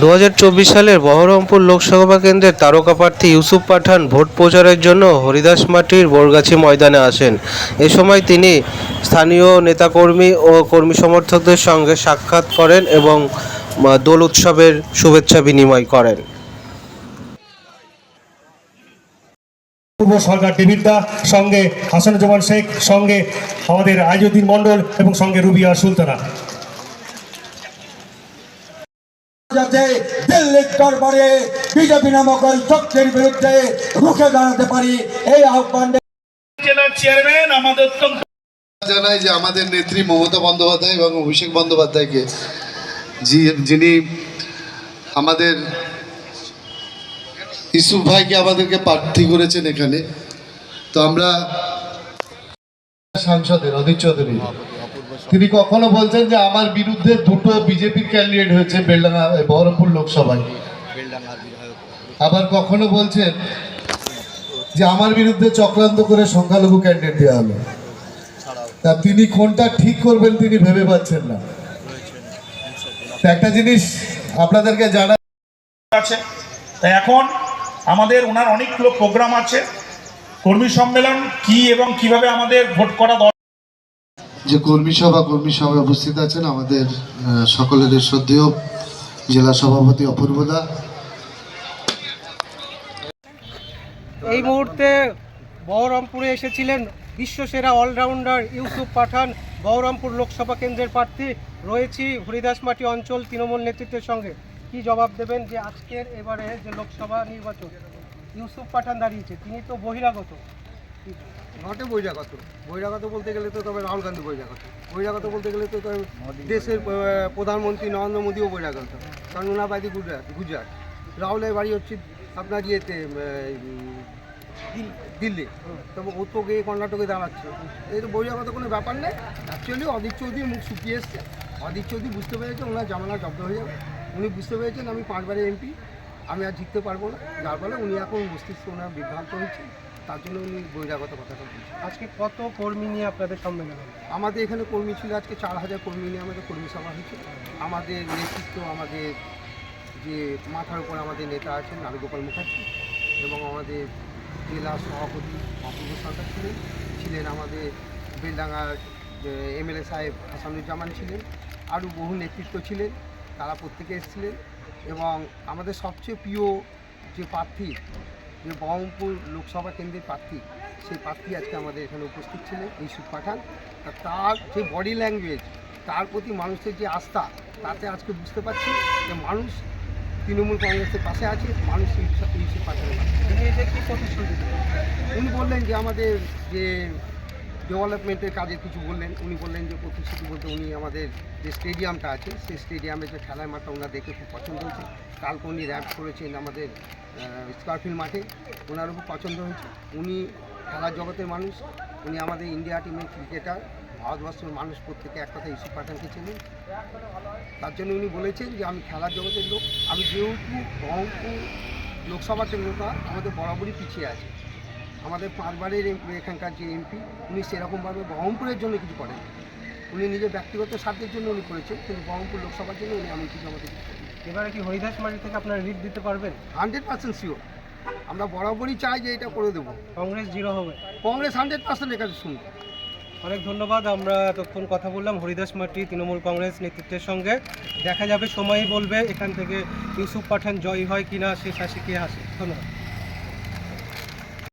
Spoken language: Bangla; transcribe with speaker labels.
Speaker 1: দু হাজার চব্বিশ সালের বহরমপুর লোকসভা কেন্দ্রের তারকা প্রার্থী ইউসুফ পাঠান ভোট প্রচারের জন্য হরিদাসমাটির বোরগাছি ময়দানে আসেন। এ সময় তিনি স্থানীয় নেতাকর্মী ও কর্মী সমর্থকদের সঙ্গে সাক্ষাৎ করেন এবং দোল উৎসবের শুভেচ্ছা বিনিময় করেন।
Speaker 2: পূর্ব সরকার দেবিদ্দা সঙ্গে শেখ, সঙ্গে আমাদের আইজুদ্দিন মণ্ডল এবং সঙ্গে রুবিয়া সুলতানা।
Speaker 3: যাতে দিল্লির দরবারে বিজেপি নামক ওই চক্রের বিরুদ্ধে রুখে দাঁড়াতে পারি এই আহ্বান
Speaker 4: জেলার চেয়ারম্যান আমাদের অত্যন্ত
Speaker 5: জানাই যে আমাদের নেত্রী মমতা বন্দ্যোপাধ্যায় এবং অভিষেক বন্দ্যোপাধ্যায়কে যিনি আমাদের ইসুফ ভাইকে আমাদেরকে প্রার্থী করেছেন এখানে। তো আমরা সাংসদের অধীর চৌধুরী। তিনি কখনো বলছেন যে আমার বিরুদ্ধে দুটো বিজেপির ক্যান্ডিডেট হয়েছে বেলডাঙ্গা বহরমপুর লোকসভায়। আবার কখনো বলছেন যে আমার বিরুদ্ধে চক্রান্ত করে সংখ্যালঘু ক্যান্ডিডেট দেওয়া হলো। তা তিনি কোনটা ঠিক করবেন তিনি ভেবে পাচ্ছেন না। তা একটা জিনিস আপনাদেরকে জানা
Speaker 4: আছে। তাই এখন আমাদের ওনার অনেকগুলো প্রোগ্রাম আছে। কর্মী সম্মেলন কি এবং কীভাবে আমাদের ভোট করা দরকার
Speaker 5: যে কর্মী সভা, কর্মী সভায় উপস্থিত আছেন আমাদের সকলের শ্রদ্ধেয় জেলা সভাপতি অপূর্বদা।
Speaker 6: এই মুহূর্তে বহরমপুরে এসেছিলেন বিশ্বসেরা অলরাউন্ডার ইউসুফ পাঠান, বহরমপুর লোকসভা কেন্দ্রের প্রার্থী। রয়েছি হরিদাসমাটি অঞ্চল তৃণমূল নেতৃত্বের সঙ্গে। কি জবাব দেবেন যে আজকের এবারে যে লোকসভা নির্বাচন? ইউসুফ পাঠান দাঁড়িয়েছে, তিনি তো বহিরাগত।
Speaker 7: নটে বহিরাগত বহিরাগত বলতে গেলে তো তবে রাহুল গান্ধী বহিরাগত বহিরাগত বলতে গেলে তো তবে দেশের প্রধানমন্ত্রী নরেন্দ্র মোদীও বহিরাগত কারণ ওনার বাড়ি গুজরাট গুজরাট। রাহুলের বাড়ি হচ্ছে আপনার ইয়েতে দিল্লি। তবে ও তো গিয়ে কর্ণাটকে দাঁড়াচ্ছে। এই তো বহিরাগত কোনো ব্যাপার নেই। অ্যাকচুয়ালি অদিত চৌধুরী মুখ শুকিয়ে এসছে। অদিত চৌধুরী বুঝতে পেরেছে ওনার জামানা জব্দ হয়ে যাবে। উনি বুঝতে পেরেছেন আমি পাঁচবারের এমপি। আমি আর জিততে পারব না। যার ফলে উনি এখন মস্তিষ্ক ওনার বিভ্রান্ত হচ্ছে তার জন্য উনি বহিরাগত কথাটা বলছেন
Speaker 6: আজকে কত কর্মী নিয়ে আপনাদের সম্মেলন হলো?
Speaker 7: আমাদের এখানে কর্মী ছিল আজকে চার হাজার কর্মী নিয়ে আমাদের কর্মী সভা হয়েছে আমাদের নেতৃত্ব আমাদের যে মাথার উপর আমাদের নেতা আছেন নারীগোপাল মুখার্জি এবং আমাদের জেলা সভাপতি অপূর্ব সরকার ছিলেন ছিলেন আমাদের বেলডাঙ্গার এমএলএ সাহেব হাসানুজ্জামান ছিলেন আরও বহু নেতৃত্ব ছিলেন তারা প্রত্যেকে এসেছিলেন এবং আমাদের সবচেয়ে প্রিয় যে প্রার্থী যে বহরমপুর লোকসভা কেন্দ্রের প্রার্থী সেই প্রার্থী আজকে আমাদের এখানে উপস্থিত ছিলেন ইউসুফ পাঠান আর তার যে বডি ল্যাঙ্গুয়েজ তার প্রতি মানুষের যে আস্থা তাতে আজকে বুঝতে পারছি যে মানুষ তৃণমূল কংগ্রেসের পাশে আছে মানুষ ইউসুফ পাঠানের পাশে? উনি বললেন যে আমাদের যে ডেভেলপমেন্টের কাজে কিছু বললেন। উনি বললেন যে প্রতিশ্রুতি বলতে উনি আমাদের যে স্টেডিয়ামটা আছে, সেই স্টেডিয়ামে যে খেলার মাঠটা ওনার দেখে খুব পছন্দ হয়েছে। কালকে উনি র্যাম্প করেছেন আমাদের স্করফিল মাঠে। ওনারও খুব পছন্দ হয়েছে। উনি খেলার জগতের মানুষ। উনি আমাদের ইন্ডিয়া টিমের ক্রিকেটার ভারতবর্ষের মানুষ প্রত্যেকে এক কথা ইস্যু পাঠানকে চেনেন। তার জন্য উনি বলেছেন যে, আমি খেলার জগতের লোক। আমি যেহেতু বহরমপুর লোকসভা কেন্দ্রটা আমাদের বরাবরই পিছিয়ে আছে। আমাদের পাঁচবারের এম- এখানকার যে এমপি উনি সেরকমভাবে বহরমপুরের জন্য কিছু করেন। উনি নিজের ব্যক্তিগত স্বার্থের জন্য উনি করেছেন কিন্তু বহরমপুর লোকসভার জন্য উনি এমন কিছু আমাদের
Speaker 6: এবারে কি হরিদাস হরিদাসমাটি থেকে আপনারা রিট দিতে পারবেন?
Speaker 7: Hundred percent sure. আমরা বরাবরই চাই যে এটা করে দেবো।
Speaker 6: কংগ্রেস জিরো হবে।
Speaker 7: কংগ্রেস হান্ড্রেড পার্সেন্ট এখানে শুনবে
Speaker 6: অনেক ধন্যবাদ আমরা এতক্ষণ কথা বললাম হরিদাস মাটি তৃণমূল কংগ্রেস নেতৃত্বের সঙ্গে। দেখা যাবে সময়ই বলবে এখান থেকে ইউসুফ পাঠান জয় হয় কিনা শেষ হাসি কে হাসে। ধন্যবাদ।